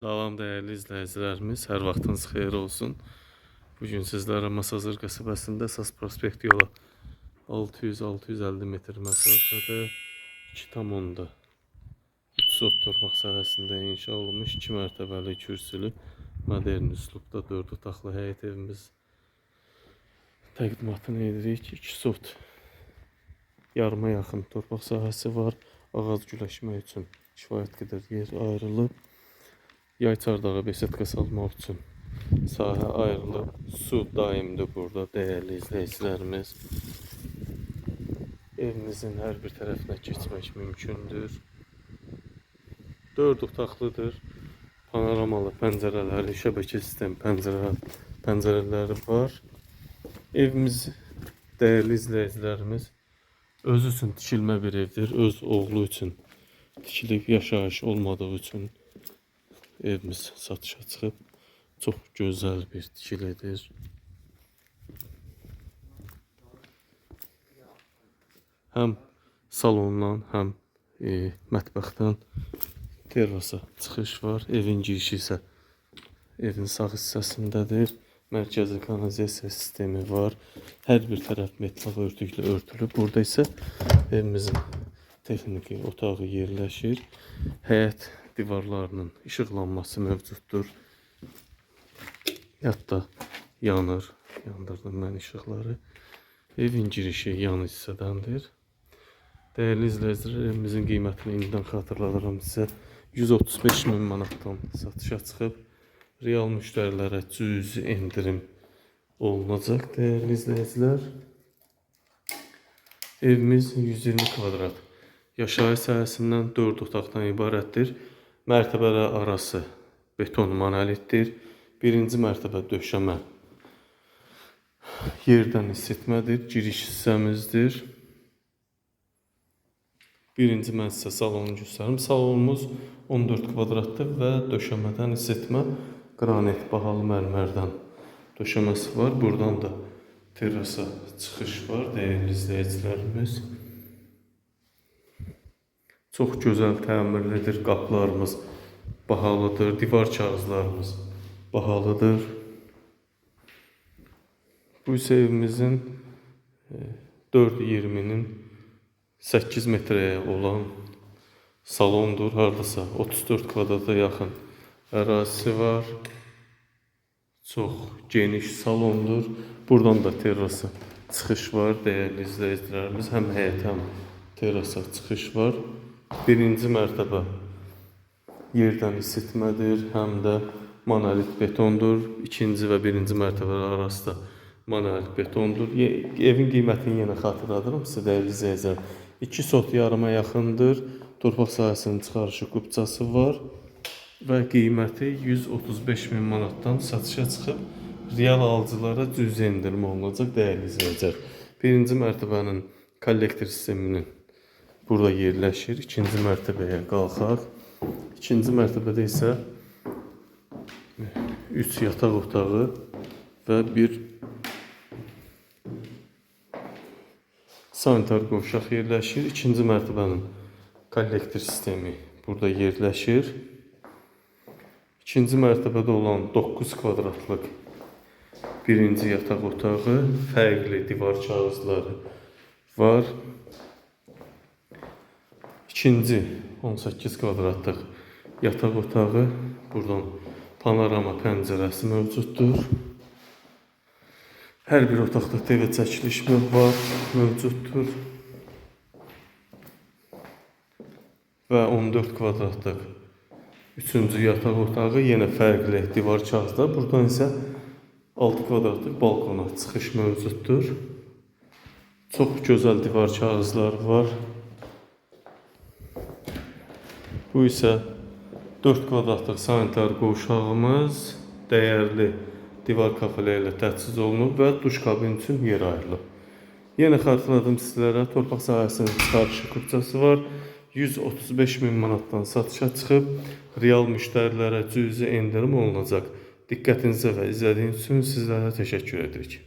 Salam değerli izləyicilərimiz, hər vaxtınız xeyir olsun. Bugün sizlərə Masazır qəsəbəsində Sas prospekt yola 600-650 metr məsafədə 2,10-da 3 sot torpaq inşa olunmuş 2 mərtəbəli kürsülü modern üslubda 4 otaqlı həyət evimiz təqdimatını edirik. 2 sot yarıma yaxın torpaq sahəsi var. Ağac güləşmək üçün kifayət qədər yer ayrılıb. Yay çardağı besetka salmaq üçün sahə ayrılıb. Su daimdir burada değerli izləyicilərimiz. Evimizin hər bir tərəfinə keçmək mümkündür. 4 otaqlıdır. Panoramalı pəncərələri, şəbəkə sistem pəncərə pəncərələri var. Evimiz değerli izləyicilərimiz özü üçün tikilmə bir evdir. Öz oğlu üçün tikilib yaşayış olmadığı üçün evimiz satışa çıxıb. Çox gözəl bir tikilidir. Həm salondan, həm e, mətbəxdən terrasa çıxış var. Evin girişi isə evin sağ hissəsindədir. Mərkəzi kanalizasiya sistemi var. Hər bir tərəf metal örtüklə örtülüb. Burada isə evimizin texniki otağı yerləşir. Həyət divarlarının işıqlanması mövcuddur. Hətta yanır. Yandırdım mən işıqları. Evin girişi yan hissədəndir. Değerli izləyicilər, evimizin qiymətini indidən xatırladıram sizə. 135 min manatdan satışa çıxıb. Real müştərilərə cüzi endirim olunacaq değerli izləyicilər. Evimiz 120 kvadrat. Yaşayış sahəsindən 4 otaqdan ibarətdir. Mərtəbələr arası beton monolitdir. Birinci mərtəbə döşəmə yerdən isitmədir. Giriş hissəmizdir. Birinci mən sizə salonu göstərim. Salonumuz 14 kvadratdır və döşəmədən isitmə qranit bahalı mərmərdən döşəməsi var. Buradan da terrasa çıxış var değerli izləyicilərimiz. Çox gözəl təmirlidir. Qapılarımız bahalıdır. Divar kağızlarımız bahalıdır. Bu isə evimizin e, 4.20-nin 8 metreye olan salondur. Hardasa 34 kvadrata yaxın ərazisi var. Çox geniş salondur. Buradan da terrasa çıxış var değerli izləyicilərimiz. Həm həyət, həm terrasa çıxış var. Birinci mərtəbə yerdən isitmədir, həm də monolit betondur. İkinci və birinci mərtəbələr arasında monolit betondur. Evin qiymətini yenə xatırladıram sizə dəyərli izləyicilər. 2 sot yarıma yaxındır. Torpaq sahəsinin çıxarışı qubçası var və qiyməti 135 min manatdan satışa çıxıb real alıcılara cüzi endirim olunacaq dəyərli izləyicilər. Birinci mərtəbənin kollektor sisteminin burada yerləşir. İkinci mərtəbəyə qalxaq. İkinci mərtəbədə isə 3 yataq otağı və bir sanitar qovşaq yerləşir. İkinci mərtəbənin kollektor sistemi burada yerləşir. İkinci mərtəbədə olan 9 kvadratlıq birinci yataq otağı, fərqli divar kağızları var. İkinci 18 kvadratlıq yataq otağı, buradan panorama pəncərəsi mövcuddur. Hər bir otaqda TV çəkilişmə var, mövcuddur. Və 14 kvadratlıq üçüncü yataq otağı yenə fərqli divar kağızlar. Buradan isə 6 kvadratlıq balkona çıxış mövcuddur. Çox gözəl divar kağızlar var. Bu isə 4 kvadratlıq sanitar qovşağımız dəyərli divar kafelərlə təchiz olunub və duş kabini üçün yer ayrılıb. Yenə xatırladım sizlərə torpaq sahəsinin çıxarışı kupçası var. 135 min manatdan satışa çıxıb real müştərilərə cüzi endirim olunacaq. Diqqətinizə və izlədiyiniz üçün sizlərə təşəkkür edirik.